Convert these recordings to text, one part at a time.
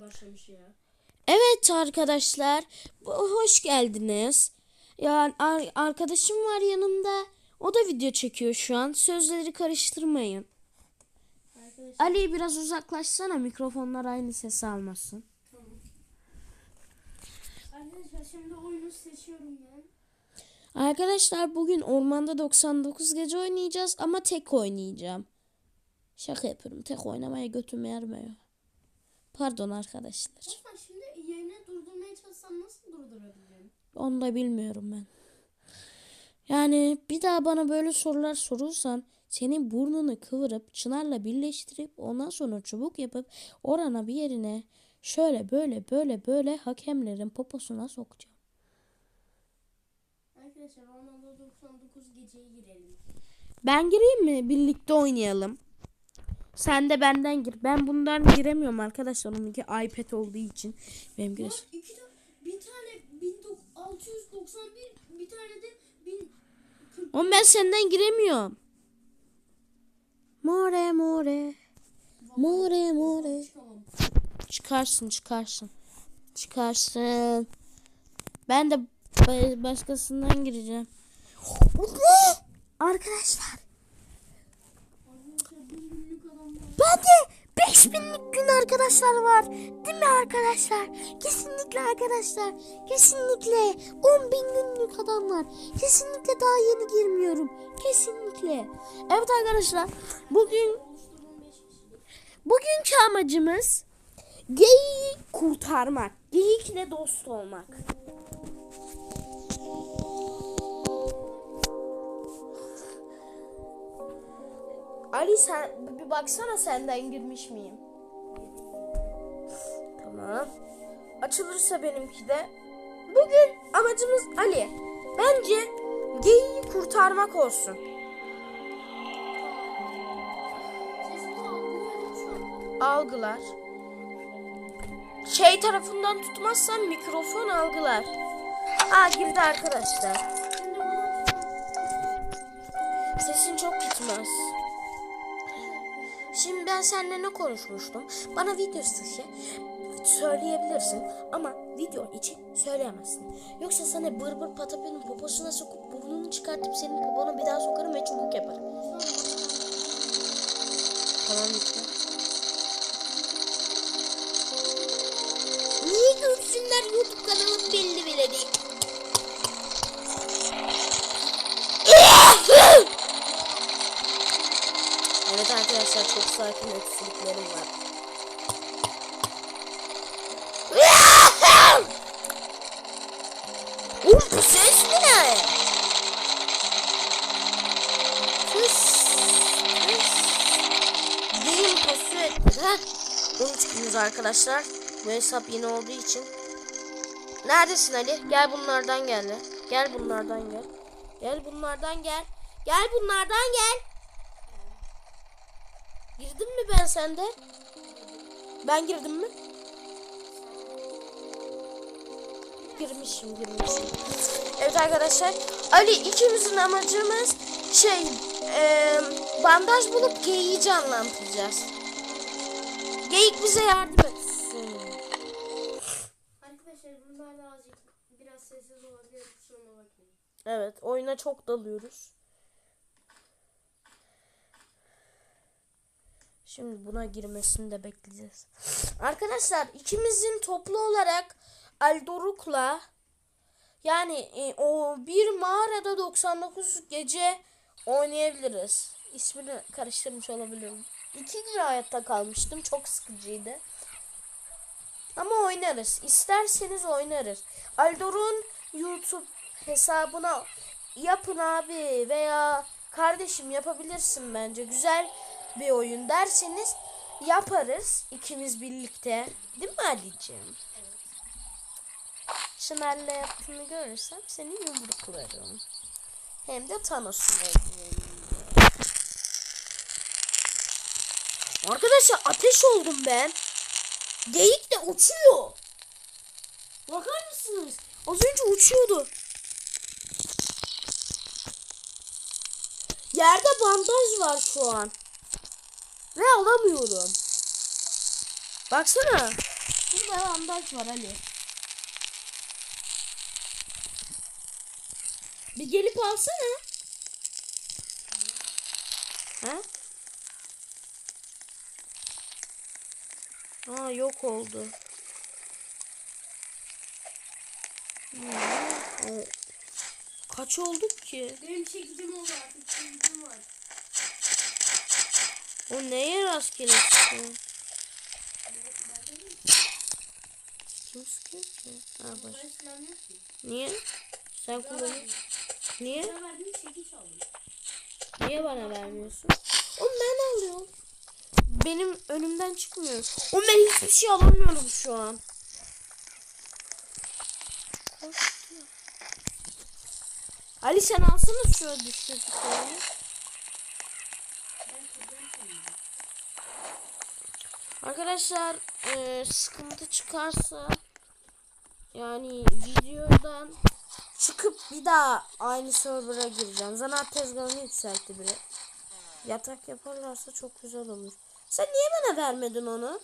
başlamış ya. Evet arkadaşlar, hoş geldiniz. Yani ar- arkadaşım var yanımda. O da video çekiyor şu an. Sözleri karıştırmayın. Arkadaşlar Ali biraz uzaklaşsana mikrofonlar aynı sesi almasın. tamam. Arkadaşlar şimdi oyunu seçiyorum ben. Arkadaşlar bugün Ormanda 99 gece oynayacağız ama tek oynayacağım. Şaka yapıyorum. Tek oynamaya götüm ermiyor. Pardon arkadaşlar. Osman şimdi yerine durdurmaya çalışsam nasıl durdurabilirim? Onu da bilmiyorum ben. Yani bir daha bana böyle sorular sorursan senin burnunu kıvırıp çınarla birleştirip ondan sonra çubuk yapıp orana bir yerine şöyle böyle böyle böyle hakemlerin poposuna sokacağım. Arkadaşlar Ronaldo 99 geceye girelim. Ben gireyim mi? Birlikte oynayalım. Sen de benden gir. Ben bundan giremiyorum arkadaşlar. Onunki iPad olduğu için. Benim giriş. bir tane 1691 bir tane de 1040 Oğlum ben senden giremiyorum. More more. More more. Çıkarsın çıkarsın. Çıkarsın. Ben de ba- başkasından gireceğim. Arkadaşlar bin günlük var. bende 5000'lik gün arkadaşlar var. Değil mi arkadaşlar? Kesinlikle arkadaşlar. Kesinlikle 10 bin günlük adam var. Kesinlikle daha yeni girmiyorum. Kesinlikle. Evet arkadaşlar. Bugün Oluşturduğum 5 kişilik. Bugünkü amacımız geyiği kurtarmak. Geyikle dost olmak. Ali sen bir baksana senden girmiş miyim? Tamam. Açılırsa benimki de. Bugün amacımız Ali. Bence geyiği kurtarmak olsun. Algılar. Şey tarafından tutmazsan mikrofon algılar. Aa girdi arkadaşlar. Sesin çok gitmez. Şimdi ben seninle ne konuşmuştum? Bana video dışı söyleyebilirsin ama video için söyleyemezsin. Yoksa sana bır bır patapının poposuna sokup burnunu çıkartıp senin popona bir daha sokarım ve çubuk yaparım. Tamam lütfen. Niye görsünler YouTube kanalım belli bile değil. Evet arkadaşlar çok sakin öksürüklerim var. Oğlum bu ses ne? Fıs, fıs. Game posu etti. 13 günüz arkadaşlar. Bu hesap yeni olduğu için. Neredesin Ali? Gel bunlardan gel. Gel bunlardan gel. Gel bunlardan gel. Gel bunlardan gel. Girdim mi ben sende? Ben girdim mi? Girmişim girmişim. Evet arkadaşlar. Ali ikimizin amacımız şey eee, bandaj bulup geyiği canlandıracağız. Geyik bize yardım etsin. Arkadaşlar bunlar da azıcık biraz sessiz olabilir. Evet oyuna çok dalıyoruz. Şimdi buna girmesini de bekleyeceğiz. Arkadaşlar ikimizin toplu olarak Aldoruk'la yani e, o bir mağarada 99 gece oynayabiliriz. İsmini karıştırmış olabilirim. İki gün hayatta kalmıştım. Çok sıkıcıydı. Ama oynarız. İsterseniz oynarız. Aldor'un YouTube hesabına yapın abi veya kardeşim yapabilirsin bence. Güzel bir oyun derseniz yaparız ikimiz birlikte. Değil mi Ali'ciğim? Çınar'la yaptığını görürsem seni yumruklarım. Hem de Thanos'un. Arkadaşlar ateş oldum ben. Geyik de uçuyor. Bakar mısınız? Az önce uçuyordu. Yerde bandaj var şu an. Ve alamıyorum. Baksana. Burada bandaj var Ali. Bir gelip alsana. Ha? Aa yok oldu. Hmm, Kaç olduk ki? Benim çekicim oldu artık. Çekicim var. O neye rastgele çıkıyor? Kim sıkıyor ki? Ha baş. Niye? Sen kullanıyorsun. Niye? Niye bana vermiyorsun? Oğlum ben alıyorum. Benim önümden çıkmıyor. Oğlum ben hiçbir şey alamıyorum şu an. Ali sen alsana şu düşürdüklerini. Ben kırdım seni. Arkadaşlar eee, sıkıntı çıkarsa yani videodan çıkıp bir daha aynı server'a gireceğim. Zanaat tezgahını yükseltti biri. Yatak yaparlarsa çok güzel olur. Sen niye bana vermedin onu?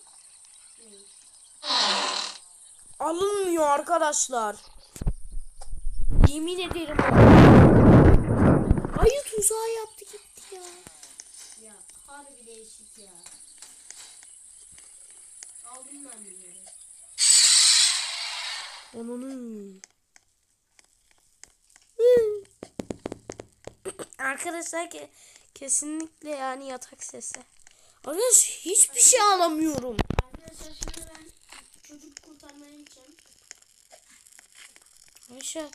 Alınmıyor arkadaşlar. Yemin ederim. Ayı tuzağı yaptı gitti ya. Ya harbi değişik ya. Bunları. Onun. Arkadaşlar ke kesinlikle yani yatak sesi. Arkadaş hiçbir şey alamıyorum. Arkadaşlar şimdi ben çocuk kurtarmaya gideceğim. Ayşe.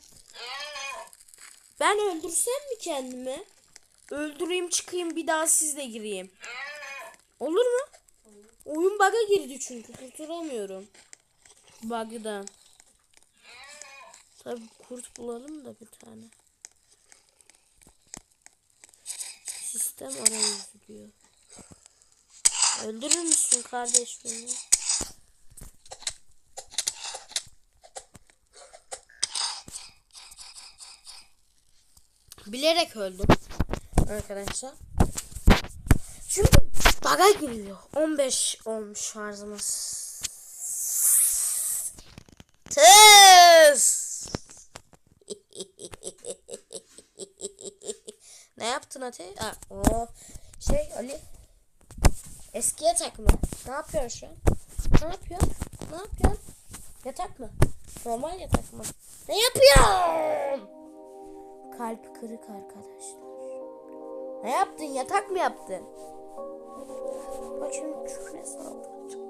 Ben öldürsem mi kendimi? Öldüreyim çıkayım bir daha sizle gireyim. Olur mu? Oyun bug'a girdi çünkü kurtulamıyorum. Bug'dan. Tabi kurt bulalım da bir tane. Sistem arayüzü diyor. Öldürür müsün kardeş beni? Bilerek öldüm. Arkadaşlar. Çünkü baga giriyor. 15 olmuş şarjımız. Tıs. ne yaptın Ate? Aa, o şey Ali. Eski yatak mı? Ne yapıyorsun şu an? Ne yapıyorsun? Ne yapıyorsun? Yatak mı? Normal yatak mı? Ne yapıyorsun? Kalp kırık arkadaşlar. Ne yaptın? Yatak mı yaptın? Bak şimdi küfre saldıracağım.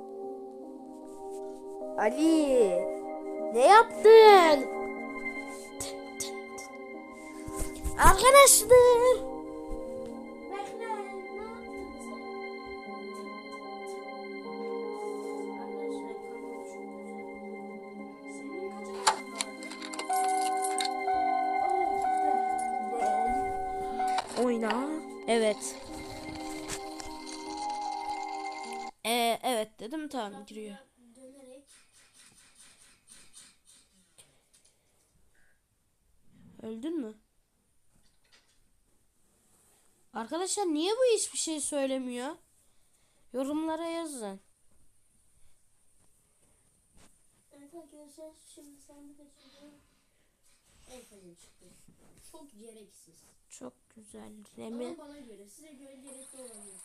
Ali! Ne yaptın? Arkadaşlar! Bekle. Ne giriyor. Öldün mü? Arkadaşlar niye bu hiçbir şey söylemiyor? Yorumlara yazın. Evet arkadaşlar şimdi sen de. Çok gereksiz. Çok güzel. Remi. Ama bana göre size göre gerekli olabilir.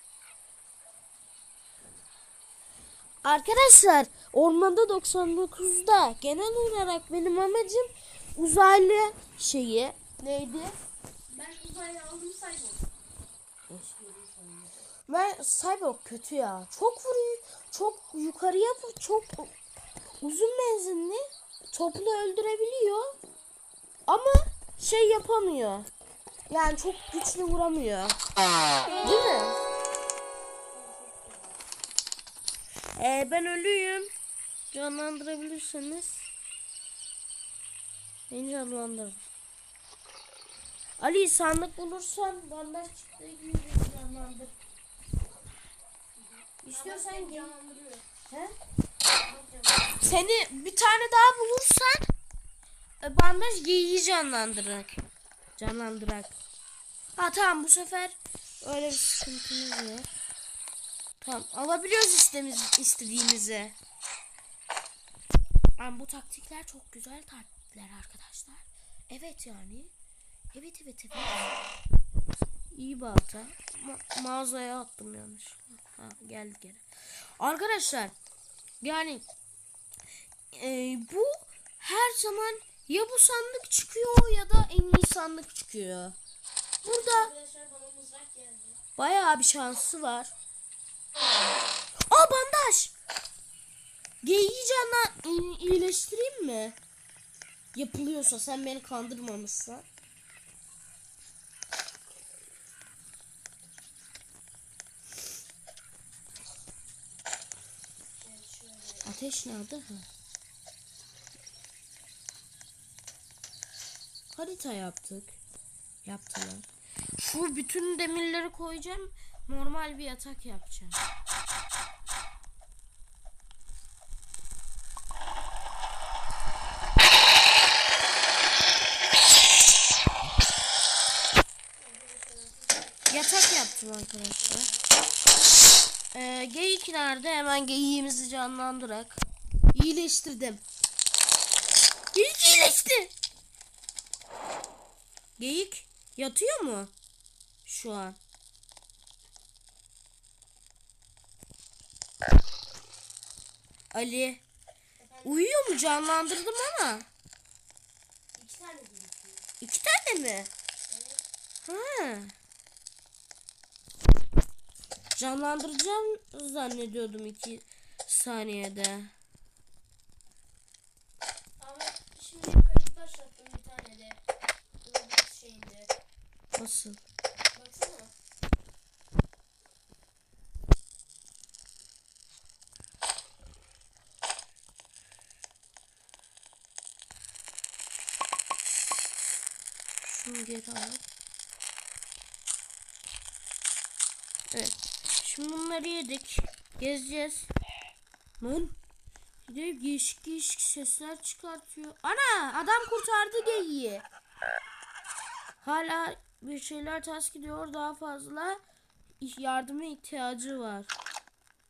Arkadaşlar Ormanda 99'da genel olarak benim amacım uzaylı şeyi neydi? Ben uzaylı aldım saydım. Ben Cyborg kötü ya. Çok vuruyor. Çok yukarıya çok uzun menzilli. Toplu öldürebiliyor. Ama şey yapamıyor. Yani çok güçlü vuramıyor. Değil mi? Ee, ben ölüyüm. Canlandırabilirseniz. Beni canlandırın. Ali sandık bulursan bandaj çıktığı gibi canlandır. İstiyorsan gel. Canlandırıyor. He? Seni bir tane daha bulursan e, bandaj giyiyi canlandırak. Canlandırak. Ha tamam bu sefer öyle bir sıkıntımız yok. Tamam alabiliyoruz istemiz, istediğimizi. Yani bu taktikler çok güzel taktikler arkadaşlar. Evet yani. Evet evet evet. İyi balta. Ma- mağazaya attım yanlış. Ha geldi geri. Arkadaşlar yani e, bu her zaman ya bu sandık çıkıyor ya da en iyi sandık çıkıyor. Burada bayağı bir şansı var. Aa bandaj. Geyiği canla i- iyileştireyim mi? Yapılıyorsa sen beni kandırmamışsan. Ateş nerede? Ha. Harita yaptık. Yaptılar. Şu bütün demirleri koyacağım. Normal bir yatak yapacağım. Yatak yaptım arkadaşlar. Ee, geyik nerede? Hemen geyiğimizi canlandırak. İyileştirdim. Geyik iyileşti. Geyik yatıyor mu? Şu an. Ali. Uyuyor mu? Canlandırdım ama. İki tane gerekiyor. İki tane mi? Ha. Canlandıracağım zannediyordum iki saniyede. Ama şimdi kayıt başlattım bir tane de. Şeyinde. Nasıl? Baksana. Şunu geri al. Evet. Şimdi bunları yedik. Gezeceğiz. Lan. Bir de değişik sesler çıkartıyor. Ana adam kurtardı geyiği. Hala bir şeyler ters gidiyor. Daha fazla yardıma ihtiyacı var.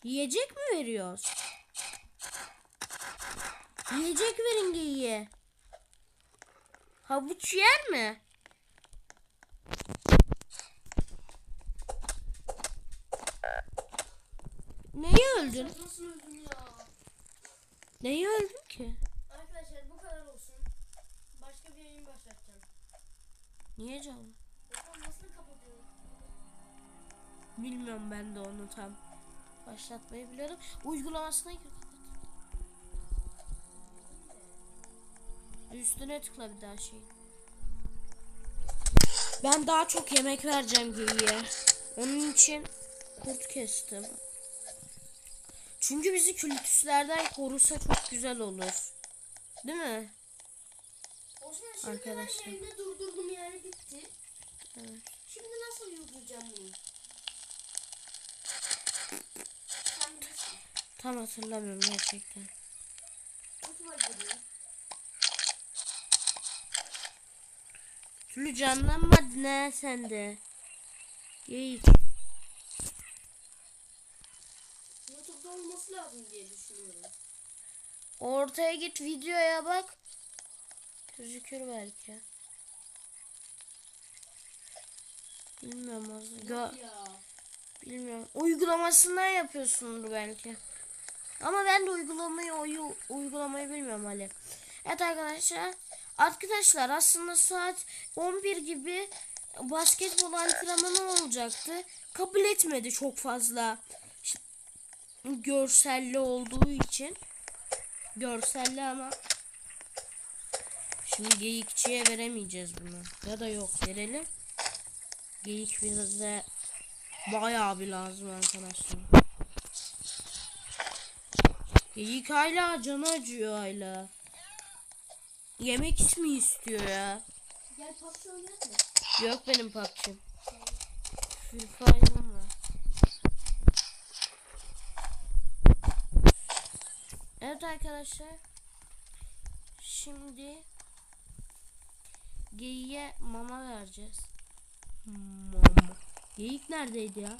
Yiyecek mi veriyoruz? Yiyecek verin geyiğe. Havuç yer mi? Neyi öldün? Nasıl öldün ya? Neyi öldün ki? Arkadaşlar bu kadar olsun. Başka bir yayın başlatacağım. Niye canım? Bakalım nasıl kapatıyorum? Bilmiyorum ben de onu tam. Başlatmayı biliyorum. Uygulamasına gir. Üstüne tıkla bir daha şey. Ben daha çok yemek vereceğim geyiğe. Onun için kurt kestim. Çünkü bizi kültüslerden korusa çok güzel olur. Değil mi? Şimdi Arkadaşlar. ben durdurdum yani bitti. Evet. Şimdi nasıl yürüyeceğim bunu? Tam hatırlamıyorum gerçekten. Türlü canlanmadın ne sende. Geyik. Lazım diye düşünüyorum. Ortaya git videoya bak. Gözükür belki. Bilmiyorum az. Gö- bilmiyorum. Uygulamasından yapıyorsundur belki. Ama ben de uygulamayı oyu, uygulamayı bilmiyorum Ali. Evet arkadaşlar. Arkadaşlar aslında saat 11 gibi basketbol antrenmanı olacaktı. Kabul etmedi çok fazla. Görselli olduğu için. Görselli ama Şimdi geyikçiye veremeyeceğiz bunu. Ya da yok verelim. Geyik bize bayağı bir lazım arkadaşlar. Geyik hala canı acıyor hala. Yemek mi istiyor ya? Gel oynayalım mı? Yok benim PUBG'm. Free Fire'ım var. Evet arkadaşlar. Şimdi geyiğe mama vereceğiz. Mama. Geyik neredeydi ya?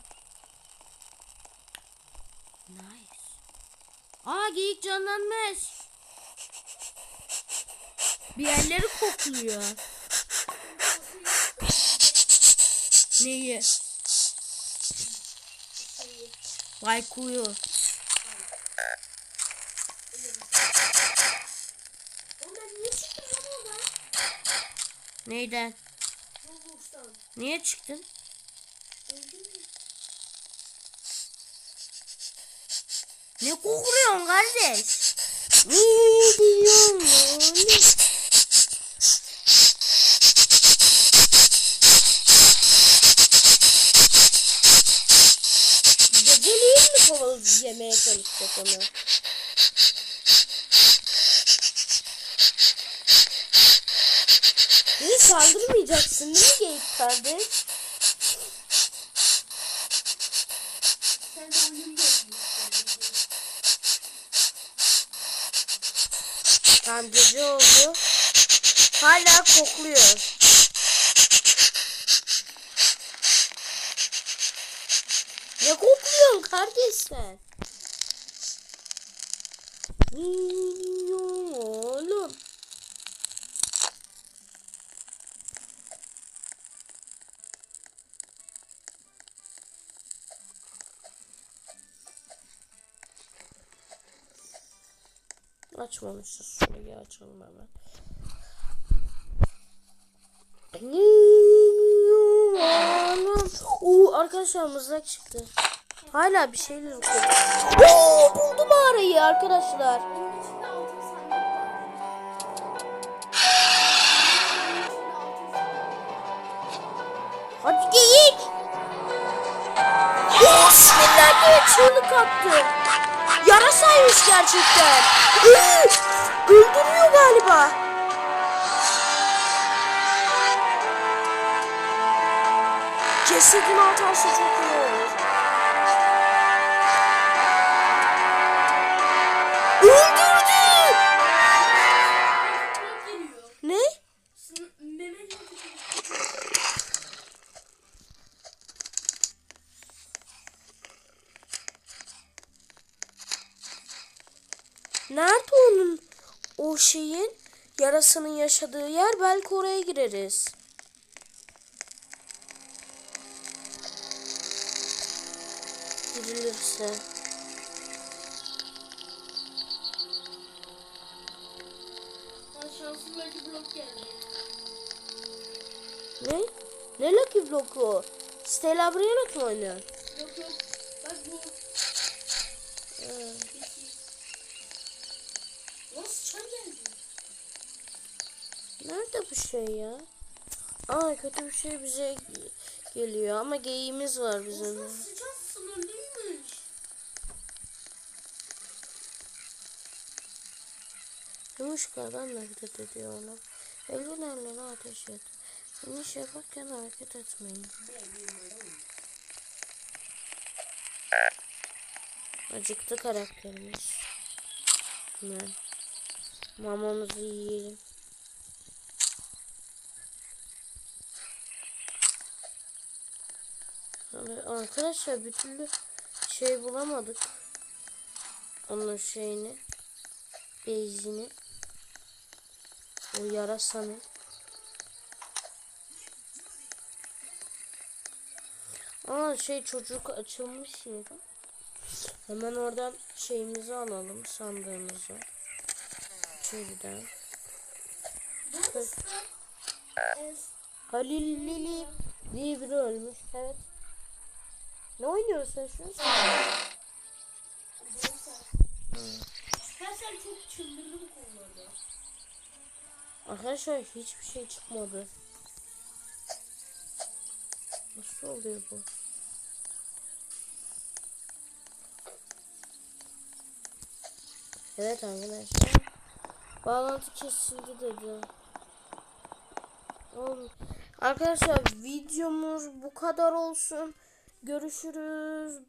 Nice. Aa geyik canlanmış. Bir yerleri kokluyor. Neyi? Baykuyu. Ondan niye çıktın lan oradan? Neyden? Roblox'tan. Niye çıktın? Ne kokluyorsun kardeş? Ne diyorsun oğlum? Geceliğin mi kovalı yemeye çalışacak onu? Beni saldırmayacaksın değil mi geyik kardeş? Tam gece oldu. Hala kokluyor. Ne kokluyorsun kardeş sen? Ne Açmamışız. Şurayı açalım hemen. Oo, arkadaşlar mızrak çıktı. Hala bir şeyler okuyor. Oo, buldum mağarayı arkadaşlar. Hadi geyik. Ve çığlık attı. Yarasaymış gerçekten. Ee, öldürüyor galiba. Cesedini atarsa çok iyi yarasının yaşadığı yer? Belki oraya gireriz. Girilirse. Ne? Ne Lucky Block o? Stella Brianna mı oynuyor? Yok yok. Bak bu. Ee, Peki. Nasıl çay geldi? Nerede bu şey ya? Aa kötü bir şey bize ge- geliyor ama geyiğimiz var bizim. Sıcak sınırlıymış. Yumuşkadan nefret ediyor ona. Elin eline ateş et. İniş yaparken hareket etmeyin. Acıktı karakterimiz. Hemen. Mamamızı yiyelim. Arkadaşlar bir türlü şey bulamadık. Onun şeyini. Beyzini. O yarasanı. Aa şey çocuk açılmış yeri. Hemen oradan şeyimizi alalım sandığımızı. Evet. Halil Lili diye biri ölmüş. Evet. Ne oynuyorsun şu an? Sen çok çıldırdı bu konularda. Arkadaşlar hiçbir şey çıkmadı. Nasıl oluyor bu? Evet arkadaşlar. Bağlantı kesildi dedi. Oğlum. Arkadaşlar videomuz bu kadar olsun. Görüşürüz.